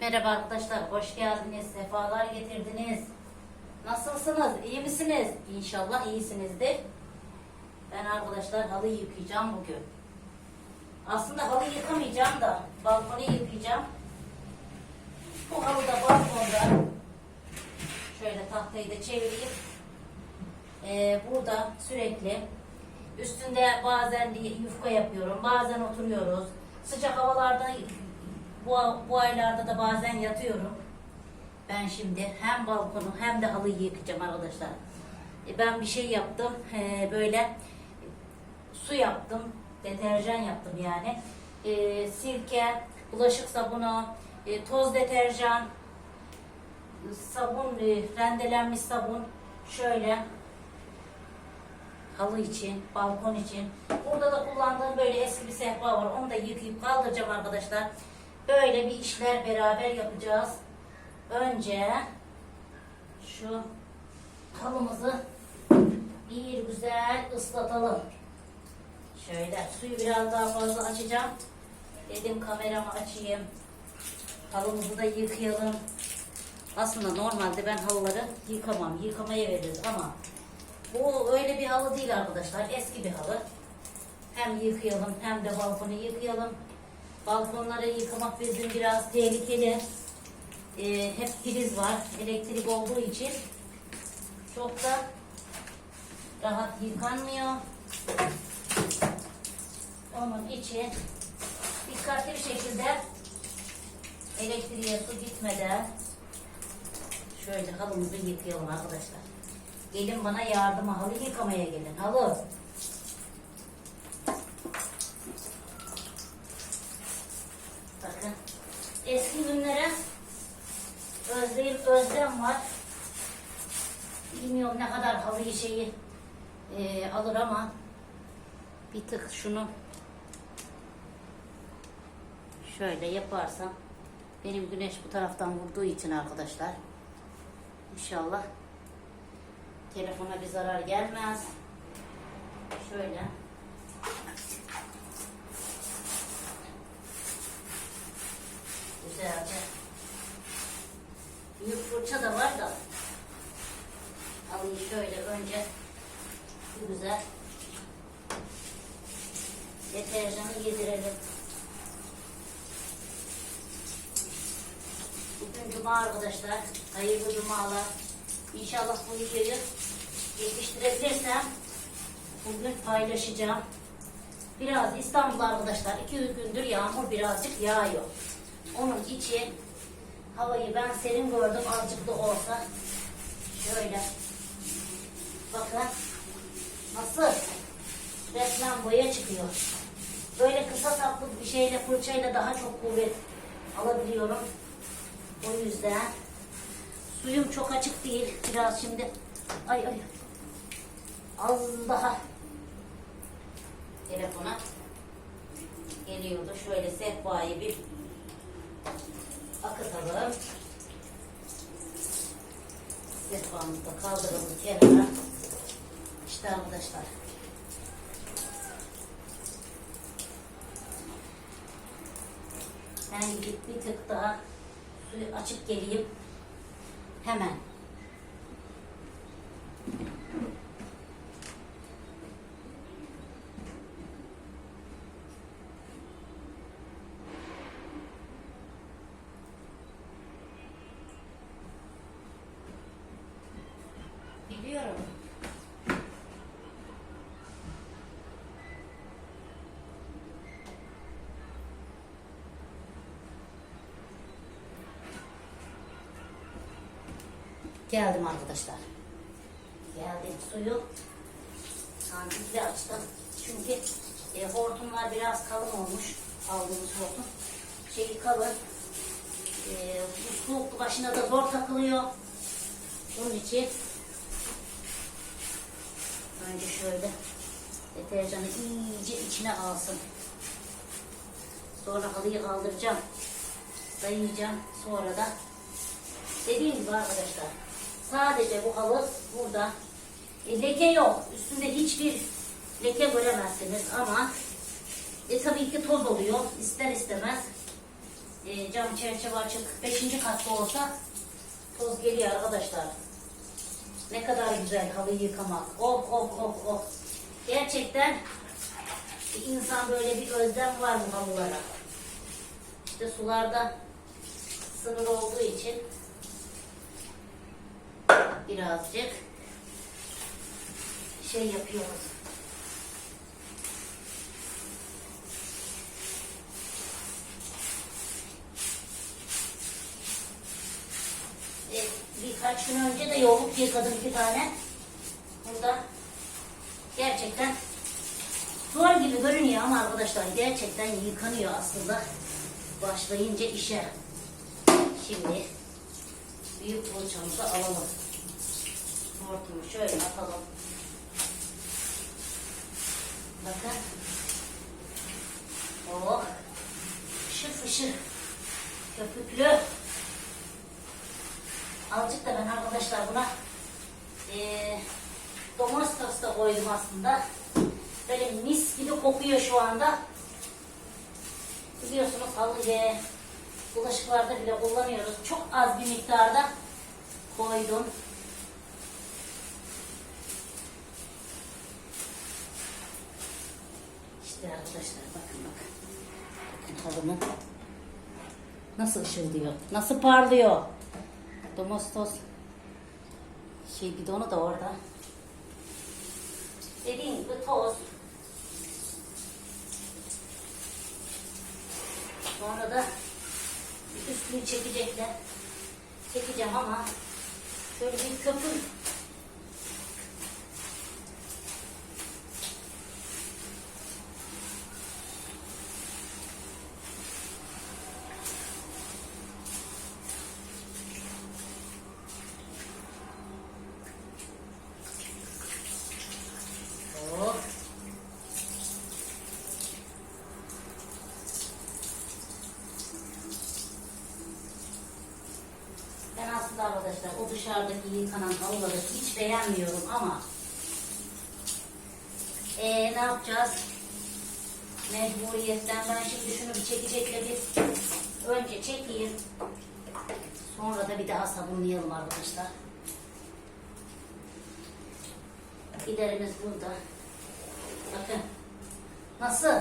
Merhaba arkadaşlar, hoş geldiniz, sefalar getirdiniz. Nasılsınız, iyi misiniz? İnşallah iyisinizdir. Ben arkadaşlar halı yıkayacağım bugün. Aslında halı yıkamayacağım da balkonu yıkayacağım. Bu halı da balkonda. Şöyle tahtayı da çevireyim. Ee, burada sürekli üstünde bazen yufka yapıyorum, bazen oturuyoruz. Sıcak havalarda bu, bu aylarda da bazen yatıyorum. Ben şimdi hem balkonu hem de halıyı yıkayacağım arkadaşlar. E, ben bir şey yaptım. e, böyle su yaptım. Deterjan yaptım yani. E, sirke, bulaşık sabunu, e, toz deterjan, sabun, e, rendelenmiş sabun. Şöyle halı için, balkon için. Burada da kullandığım böyle eski bir sehpa var. Onu da yıkayıp kaldıracağım arkadaşlar. Böyle bir işler beraber yapacağız. Önce şu halımızı bir güzel ıslatalım. Şöyle suyu biraz daha fazla açacağım. Dedim kameramı açayım. Halımızı da yıkayalım. Aslında normalde ben halıları yıkamam. Yıkamaya veririz ama bu öyle bir halı değil arkadaşlar. Eski bir halı. Hem yıkayalım hem de balkonu yıkayalım. Balkonları yıkamak bizim biraz tehlikeli. Ee, hep priz var. Elektrik olduğu için çok da rahat yıkanmıyor. Onun için dikkatli bir şekilde elektriğe su gitmeden şöyle halımızı yıkayalım arkadaşlar. Gelin bana yardıma halı yıkamaya gelin. Halı. Bakın. Eski günlere özleyim özlem var. Bilmiyorum ne kadar halı şeyi e, alır ama bir tık şunu şöyle yaparsam benim güneş bu taraftan vurduğu için arkadaşlar inşallah telefona bir zarar gelmez. Şöyle güzelce büyük fırça da var da alayım şöyle önce bir güzel deterjanı yedirelim. Bugün cuma arkadaşlar. Hayırlı cumalar. İnşallah bu videoyu yetiştirebilirsem bugün paylaşacağım. Biraz İstanbul arkadaşlar iki gündür yağmur birazcık yağıyor. Onun için havayı ben serin gördüm azıcık da olsa. Şöyle. Bakın. Nasıl? Resmen boya çıkıyor. Böyle kısa saplı bir şeyle fırçayla daha çok kuvvet alabiliyorum. O yüzden suyum çok açık değil. Biraz şimdi ay ay az daha telefona geliyordu. Şöyle sehpayı bir akıtalım. Sehpamızı da kaldıralım kenara. İşte arkadaşlar. Ben gidip bir tık daha suyu açıp geleyim. Hemen. Geldim arkadaşlar. Geldim suyu. Sandıklı açtım. Çünkü e, hortumlar biraz kalın olmuş. Aldığımız hortum. Şeyi kalın. E, bu soğuk başına da zor takılıyor. Bunun için önce şöyle deterjanı iyice içine alsın. Sonra halıyı kaldıracağım. Dayayacağım. Sonra da dediğim gibi arkadaşlar Sadece bu halı burada. E, leke yok. Üstünde hiçbir leke göremezsiniz ama e, tabii ki toz oluyor. İster istemez e, cam çerçeve açık. Beşinci katta olsa toz geliyor arkadaşlar. Ne kadar güzel halı yıkamak. Oh oh oh oh. Gerçekten insan böyle bir özlem var bu halılara. İşte sularda sınır olduğu için birazcık şey yapıyoruz. E, birkaç gün önce de yolluk yıkadım bir tane. Burada gerçekten zor gibi görünüyor ama arkadaşlar gerçekten yıkanıyor aslında başlayınca işe. Şimdi büyük fırçamızı alalım. Hortumu şöyle atalım. Bakın. Oh. Fışır fışır. Köpüklü. Azıcık da ben arkadaşlar buna eee domestos da koydum aslında. Böyle mis gibi kokuyor şu anda. Biliyorsunuz halı ve bulaşıklarda bile kullanıyoruz. Çok az bir miktarda koydum. İşte arkadaşlar bakın bakın. Bakın halımın nasıl ışıldıyor, nasıl parlıyor. Domestos şey bidonu da orada. Dediğim gibi toz. Sonra da üstünü çekecekler. Çekeceğim ama şöyle bir köpür. Oh. Ben aslında arkadaşlar o dışarıdaki yıkanan halıları hiç beğenmiyorum ama ee, ne yapacağız? Mecburiyetten ben şimdi şunu bir çekecekle bir önce çekeyim. Sonra da bir daha sabunlayalım arkadaşlar. Giderimiz burada. Bakın. Nasıl?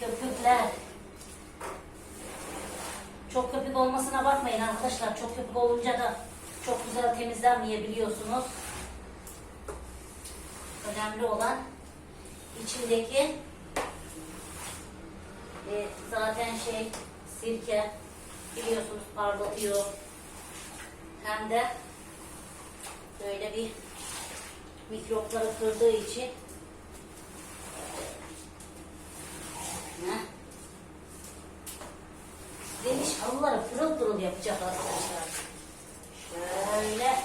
Köpükler. Çok köpük olmasına bakmayın arkadaşlar. Çok köpük olunca da çok güzel temizlenmeyebiliyorsunuz. Önemli olan içindeki e, zaten şey sirke biliyorsunuz parlatıyor. Hem de böyle bir mikropları kırdığı için ne? Geniş halıları pırıl pırıl yapacak arkadaşlar. Şöyle.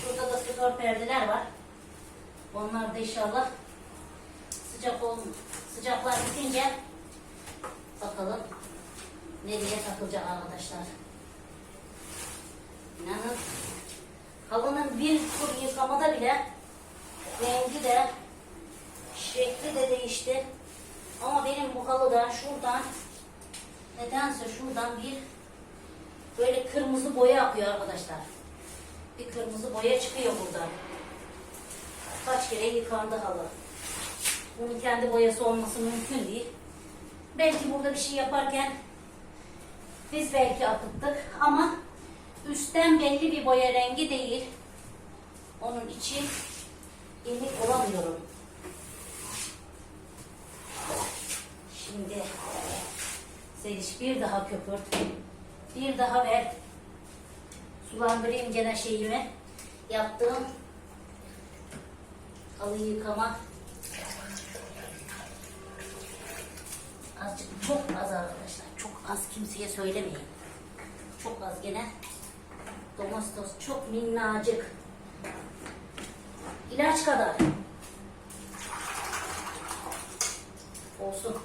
Şurada da spor perdeler var. Onlar da inşallah sıcak ol sıcaklar bitince bakalım nereye takılacak arkadaşlar. İnanın halının bir tur yıkamada bile rengi de şekli de değişti. Ama benim bu halıdan şuradan nedense şuradan bir böyle kırmızı boya akıyor arkadaşlar. Bir kırmızı boya çıkıyor buradan. Kaç kere yıkandı halı. Bunun kendi boyası olması mümkün değil. Belki burada bir şey yaparken biz belki akıttık ama üstten belli bir boya rengi değil. Onun için emin olamıyorum. Şimdi Seliş bir daha köpürt. Bir daha ver. Sulandırayım gene şeyimi. Yaptığım halı yıkama. Azıcık, çok az arkadaşlar. Çok az kimseye söylemeyin. Çok az gene. Domestos çok minnacık. İlaç kadar. Olsun.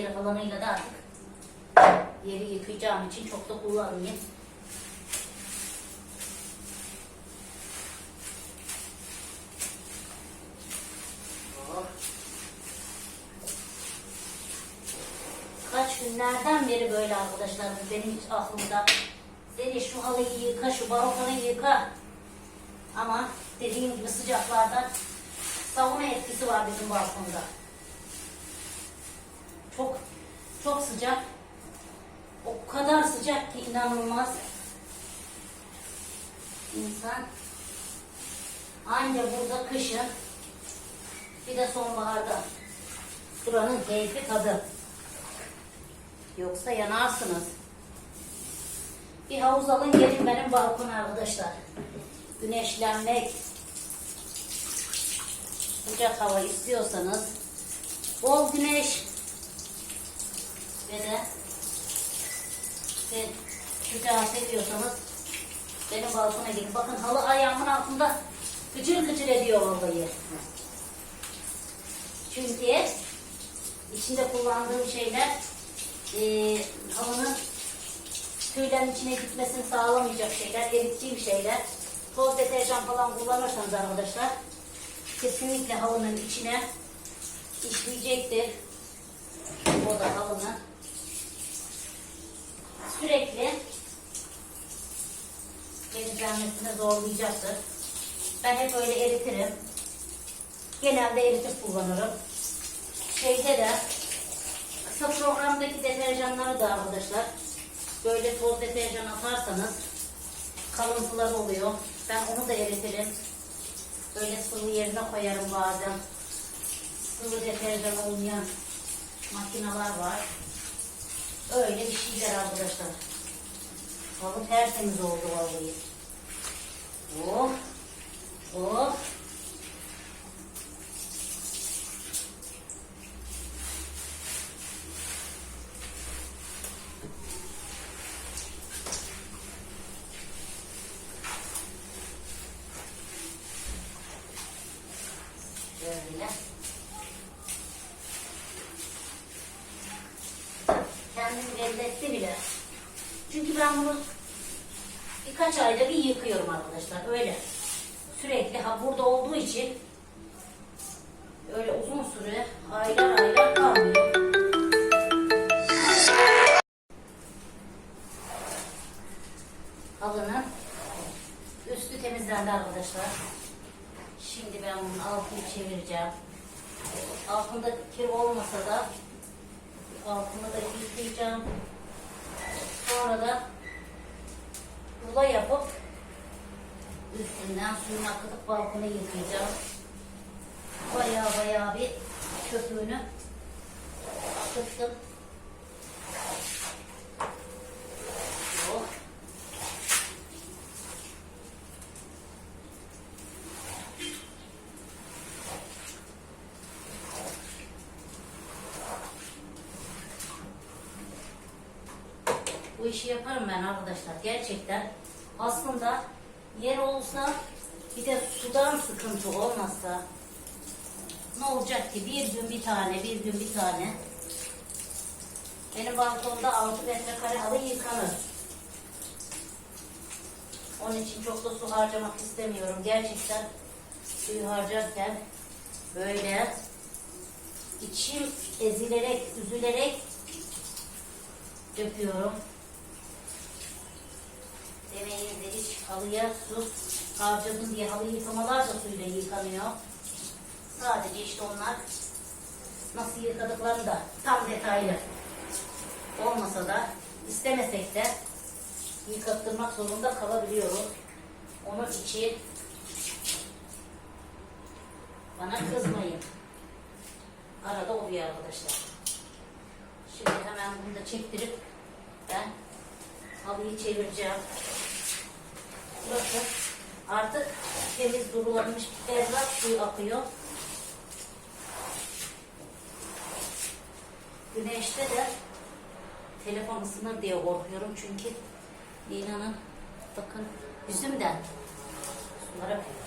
çöpleri falanıyla da artık yeri yıkayacağım için çok da kullanmayayım. Kaç günlerden beri böyle arkadaşlar benim hiç aklımda. Seni şu halıyı yıka, şu balkonu yıka. Ama dediğim gibi sıcaklardan savunma etkisi var bizim balkonda çok sıcak. O kadar sıcak ki inanılmaz. İnsan anca burada kışın bir de sonbaharda buranın keyfi tadı. Yoksa yanarsınız. Bir havuz alın gelin benim balkona arkadaşlar. Güneşlenmek, sıcak hava istiyorsanız bol güneş ve de ve sıcağı seviyorsanız benim balkona gelin. Bakın halı ayağımın altında gıcır gıcır ediyor vallahi. Çünkü içinde kullandığım şeyler eee halının tüylerin içine gitmesini sağlamayacak şeyler, erittiğim şeyler. Toz deterjan falan kullanırsanız arkadaşlar kesinlikle halının içine işleyecektir. O da halının sürekli temizlenmesine zorlayacaktır. Ben hep öyle eritirim. Genelde eritip kullanırım. Şeyde de kısa programdaki deterjanları da arkadaşlar böyle toz deterjan atarsanız kalıntılar oluyor. Ben onu da eritirim. Böyle sıvı yerine koyarım bazen. Sıvı deterjan olmayan makineler var. Öyle bir şeyler arkadaşlar. Halı tertemiz oldu vallahi. Oh. Oh. Böyle. Kendimi belli etti bile. Çünkü ben bunu birkaç ayda bir yıkıyorum arkadaşlar. Öyle. Sürekli burada olduğu için öyle uzun süre aylar aylar kalmıyor. Halının üstü temizlendi arkadaşlar. Şimdi ben bunun altını çevireceğim. Altında kir olmasa da altını da yıkayacağım. Sonra da rulo yapıp üstünden suyunu akıtıp balkonu yıkayacağım. Baya baya bir köpüğünü akıttım. Oh. Bu işi yaparım ben arkadaşlar. Gerçekten aslında yer olsa bir de sudan sıkıntı olmazsa ne olacak ki bir gün bir tane bir gün bir tane benim balkonda 6 metrekare halı yıkanır. Onun için çok da su harcamak istemiyorum. Gerçekten suyu harcarken böyle içim ezilerek, üzülerek döküyorum. Deneyimde hiç halıya su harcadım diye halı yıkamalar da suyla yıkanıyor. Sadece işte onlar nasıl yıkadıklarını da tam detaylı olmasa da istemesek de yıkattırmak zorunda kalabiliyoruz. Onun için bana kızmayın. Arada oluyor arkadaşlar. Şimdi hemen bunu da çektirip ben halıyı çevireceğim. Burası artık temiz durulanmış berrak suyu akıyor. Güneşte de telefon ısınır diye korkuyorum çünkü Lina'nın bakın yüzümden sular akıyor.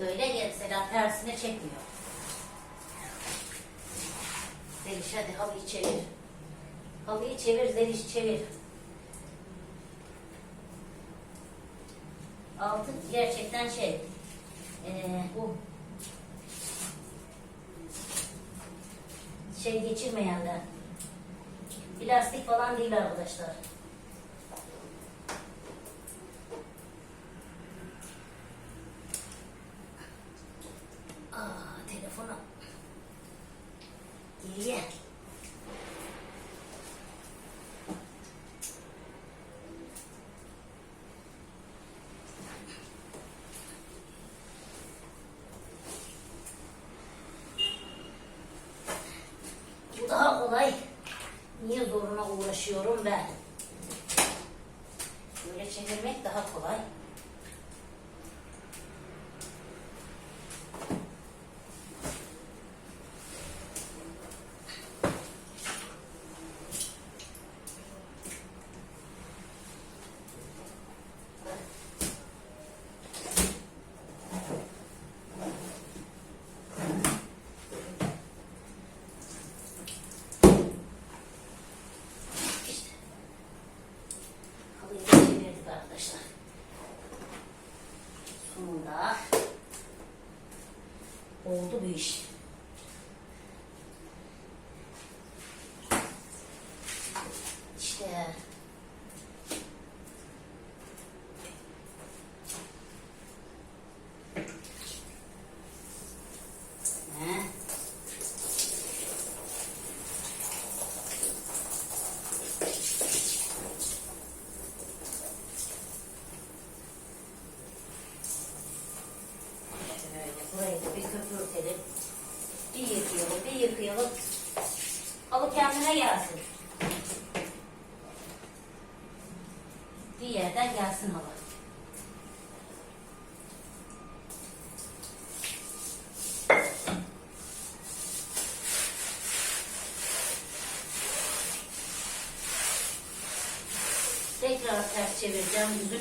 Öyle gelseler tersine çekmiyor. Zeliş hadi halıyı çevir. Halıyı çevir. Altı gerçekten şey eee, bu şey geçirmeyenler. Plastik falan değil arkadaşlar.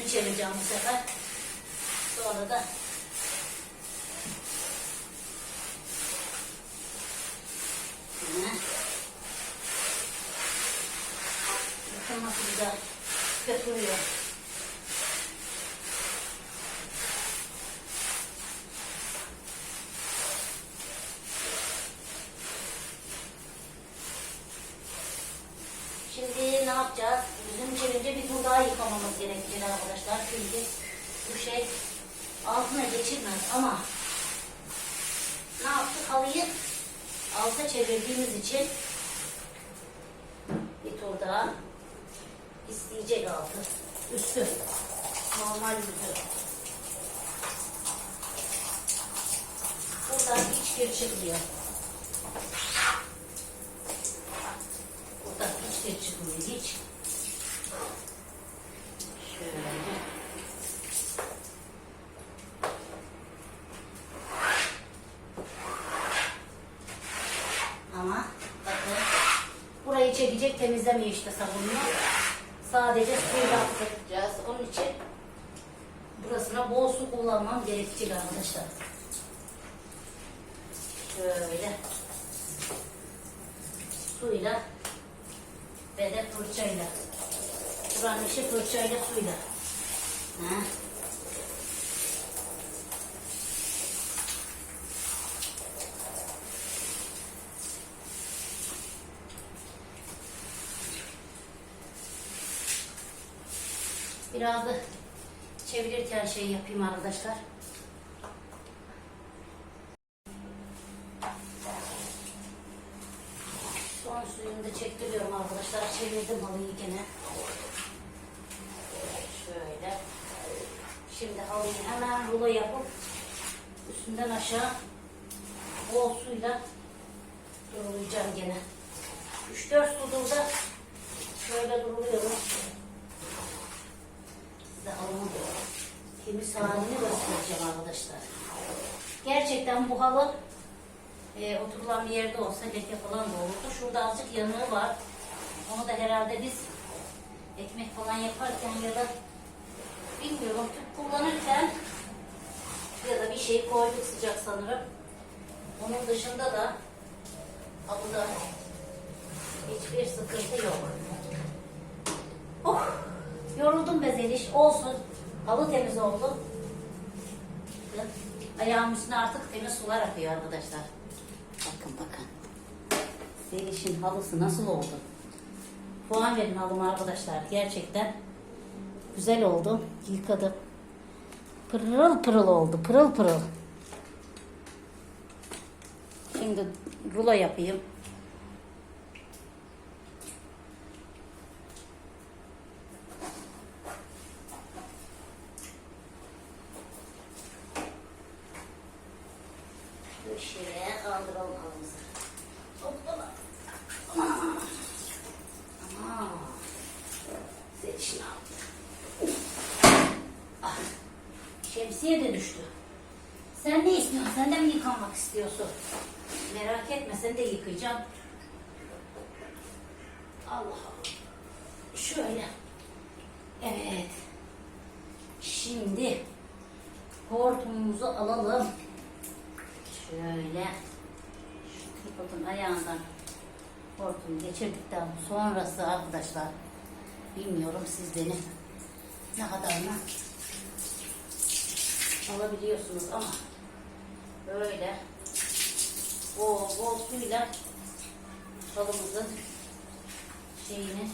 Çevireceğim, bu sefer. Sonra da nasıl güzel köpürüyor. Şimdi ne yapacağız? Yüzünü çevirince bir tur daha yıkamamız gerekecek arkadaşlar. Çünkü bu şey altına geçirmez ama ne yaptık? Halıyı alta çevirdiğimiz için bir tur daha isteyecek altı. Üstü. Normal yüzü. Buradan hiç kir çıkmıyor. Buradan hiç kir çıkmıyor. Hiç. Şöyle. Ama bakın burayı çekecek temizlemiyor işte sabunla. Sadece suyla aktaracağız. Onun için burasına bol su kullanmam gerekecek arkadaşlar. Şöyle suyla ve de fırçayla. Buranın işi fırçayla suyla. Ha. Biraz da çevirirken şey yapayım arkadaşlar. Son suyunu da çektiriyorum arkadaşlar. Çevirdim halıyı gene. Şöyle. Şimdi halıyı hemen rulo yapıp üstünden aşağı bol suyla durulayacağım gene. 3-4 sudur da şöyle duruluyorum. Size halımın temiz halini göstereceğim arkadaşlar. Gerçekten bu halı e, oturulan bir yerde olsa leke falan da olurdu. Şurada azıcık yanığı var. Onu da herhalde biz ekmek falan yaparken ya da bilmiyorum tüp kullanırken ya da bir şey koyduk sıcak sanırım. Onun dışında da halıda Hiçbir sıkıntı yok. Oh! Yoruldum be Zeliş. Olsun. Halı temiz oldu. Bakın. Ayağımın üstüne artık temiz sular akıyor arkadaşlar. Bakın bakın. Zeliş'in halısı nasıl oldu? Puan verin halıma arkadaşlar. Gerçekten güzel oldu. Yıkadım. Pırıl pırıl oldu. Pırıl pırıl. Şimdi rulo yapayım. Şöyle kaldıralım halımızı. Hoppala. Aman. Aman. Seçin aldı. Ah. Şemsiye de düştü. Sen ne istiyorsun? Sen de mi yıkanmak istiyorsun? Merak etme sen de yıkayacağım. Allah Allah. Şöyle. Evet. Şimdi hortumumuzu alalım. Şöyle. Şu tripodun ayağından hortumu geçirdikten sonrası arkadaşlar bilmiyorum siz beni ne kadarını alabiliyorsunuz ama böyle bol bol suyla halımızın şeyini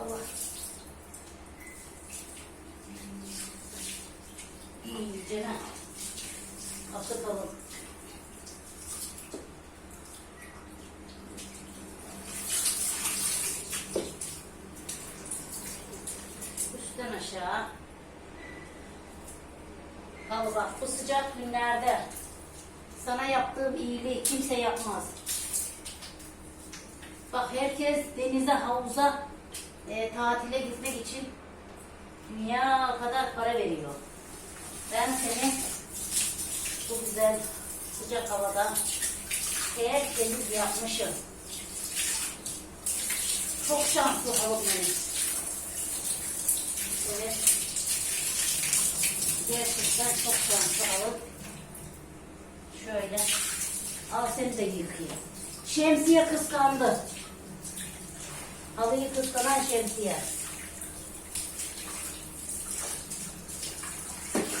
Allah iyice akıtalım. Üstten aşağı. Al bak bu sıcak günlerde sana yaptığım iyiliği kimse yapmaz. Bak herkes denize, havuza e, tatile gitmek için dünya kadar para veriyor. Ben seni bu güzel sıcak havada tertemiz yapmışım. Çok şanslı benim. Evet. Gerçekten çok şanslı halı. Şöyle. Al seni de yıkayayım. Şemsiye kıskandı. Halıyı kıskanan şemsiye.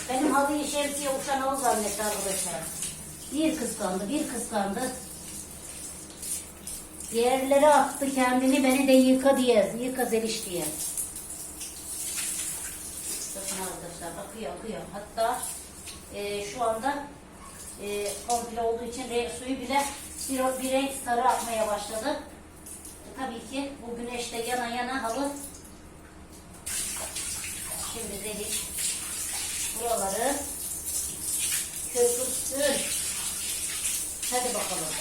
Benim halıyı şemsiye uçan halı zannetti arkadaşlar. Bir kıskandı, bir kıskandı. Diğerleri attı kendini, beni de yıka diye, yıka Zeliş diye. Bakın arkadaşlar, akıyor, akıyor. Hatta e, şu anda e, komple olduğu için renk suyu bile bir, bir renk sarı akmaya başladı. E, tabii ki bu güneşte yana yana halı Şimdi Zeliş buraları köpürtsün. Hadi bakalım.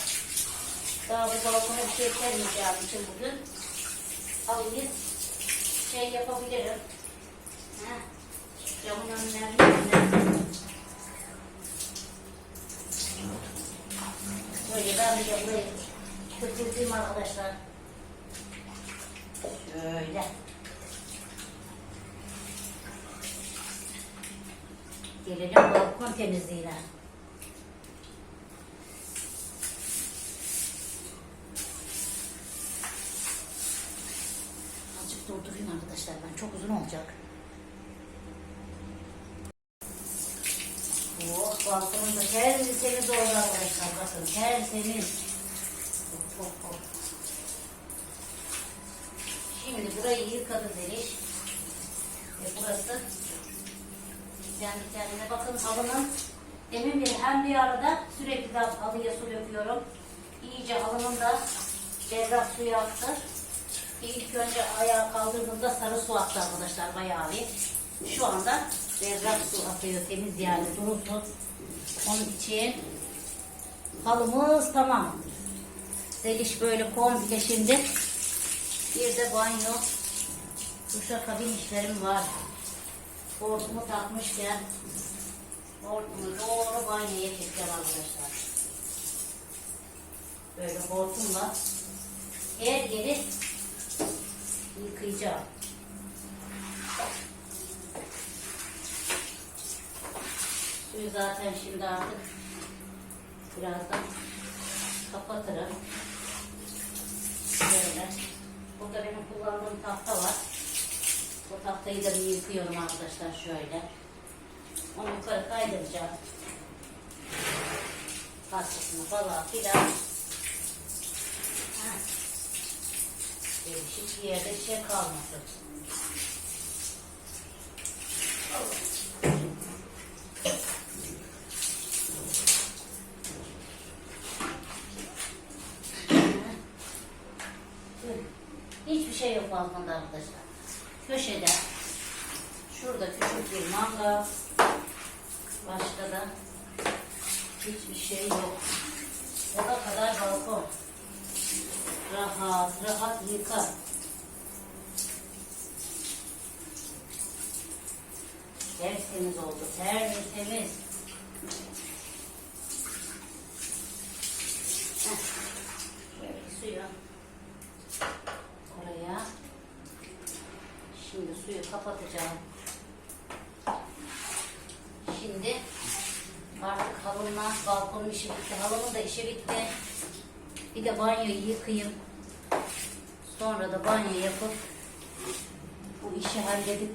Daha bu balkona bir şey sermeyeceğim için bugün halıyı şey yapabilirim. Heh. Camın önlerine Böyle ben bir de burayı köpürteyim arkadaşlar. Şöyle. Gelelim balkon temizliğine. Azıcık durdurayım arkadaşlar ben. Çok uzun olacak. Oh, balkonum da tertemiz oldu arkadaşlar. Bakın tertemiz. Hop, hop, hop. Şimdi burayı yıkadı Zeliş. Ve burası kendi kendine. Bakın halının demin bir hem bir arada sürekli de halıya su döküyorum. İyice halının da berrak suyu aktı. İlk önce ayağı kaldırdığımda sarı su aktı arkadaşlar bayağı bir. Şu anda berrak su akıyor temiz yani duru su. Onun için halımız tamam. Zeliş böyle komple şimdi. Bir de banyo. Duşakabin işlerim var. Hortumu takmışken hortumu doğru banyoya çekeceğim arkadaşlar. Böyle hortumla her yeri yıkayacağım. Suyu zaten şimdi artık birazdan kapatırım. Böyle. Burada benim kullandığım tahta var. Bu tahtayı da bir yıkıyorum arkadaşlar şöyle. Onu yukarı kaydıracağım. Parçasını falan filan. Değişik bir yerde şey kalmasın. Hiçbir şey yok balkonda arkadaşlar. Köşede şurada mangal. Başka da hiçbir şey yok. Oda kadar balkon. Rahat, rahat yıka. Tertemiz oldu, tertemiz. Şöyle suyu oraya. Şimdi suyu kapatacağım. Şimdi artık halımla balkonun işi bitti. Halımın da işi bitti. Bir de banyoyu yıkayayım. Sonra da banyo yapıp bu işi halledip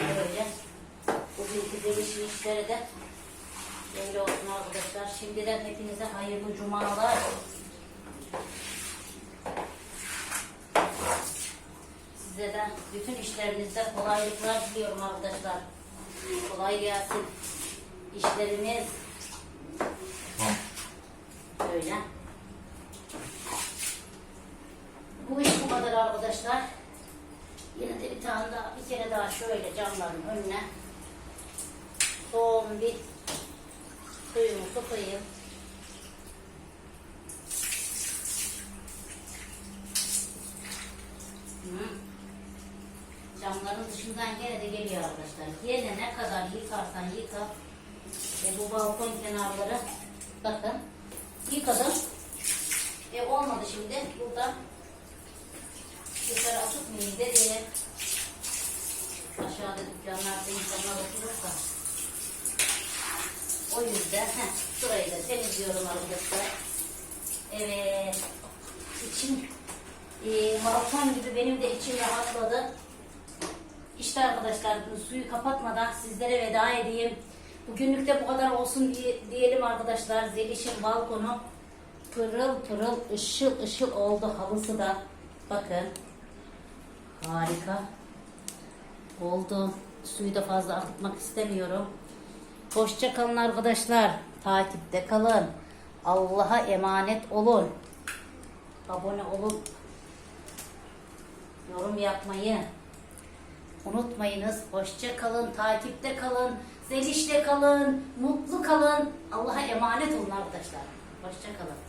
böyle bugünkü değişim işleri de böyle olsun arkadaşlar. Şimdiden hepinize hayırlı cumalar. Size de bütün işlerinizde kolaylıklar diliyorum arkadaşlar. Kolay gelsin. İşleriniz böyle. Bu iş bu kadar arkadaşlar. Yine de bir tane daha, bir kere daha şöyle camların önüne son bir suyumu tutayım. Hı. Camların dışından gene de geliyor arkadaşlar. Gene ne kadar yıkarsan yıka. E bu balkon kenarları bakın yıkadım. E olmadı şimdi. Burada yukarı atıtmayayım dedi. Aşağıda dükkanlarda insanlar oturursa. O yüzden heh, şurayı da temizliyorum arkadaşlar. Evet. İçim e, balkon gibi benim de içim rahatladı. İşte arkadaşlar suyu kapatmadan sizlere veda edeyim. Bugünlük de bu kadar olsun diye, diyelim arkadaşlar. Zeliş'in balkonu pırıl pırıl ışıl ışıl oldu halısı da. Bakın. Harika. Oldu. Suyu da fazla akıtmak istemiyorum. Hoşça kalın arkadaşlar. Takipte kalın. Allah'a emanet olun. Abone olup yorum yapmayı unutmayınız. Hoşça kalın, takipte kalın, zelişte kalın, mutlu kalın. Allah'a emanet olun arkadaşlar. Hoşça kalın.